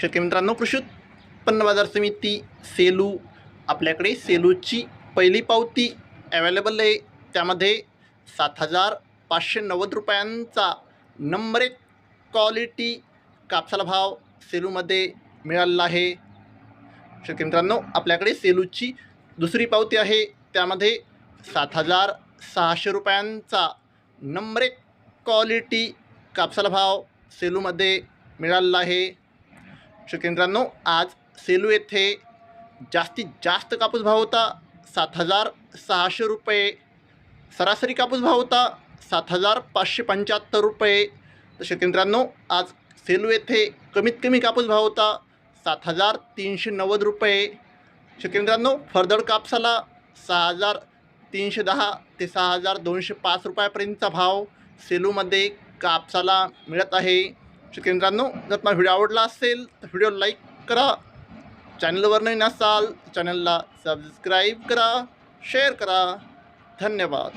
शेतकरी मित्रांनो कृषी उत्पन्न बाजार समिती सेलू आपल्याकडे सेलूची पहिली पावती अवेलेबल आहे. त्यामध्ये सात हजार पाचशे नव्वद रुपयांचा नंबर एक क्वालिटी कापसाला भाव सेलूमध्ये मिळालेला आहे. शेतकरी मित्रांनो आपल्याकडे सेलूची दुसरी पावती आहे. त्यामध्ये सात हजार सहाशे रुपयांचा नंबर एक क्वालिटी कापसाला भाव सेलूमध्ये मिळालेला आहे. शेतकरी आज सेलू येथे जास्तीत जास्त कापूस भाव होता. सात हजार सहाशे रुपये. सरासरी कापूस भाव होता सात हजार पाचशे पंच्याहत्तर रुपये. तर शेतकरी आज सेलू येथे कमीत कमी कापूस भाव होता सात हजार तीनशे नव्वद रुपये. शेतकरी मित्रांनो फरदड कापसाला सहा हजार तीनशे दहा ते सहा हजार दोनशे पाच रुपयापर्यंतचा भाव सेलूमध्ये कापसाला मिळत आहे. शेतकरी मित्रांनो जर तुम्हाला व्हिडिओ आवडला असेल तर व्हिडिओ लाईक करा. चॅनलवर नवीन असाल तर चॅनलला सबस्क्राईब करा शेअर करा. धन्यवाद.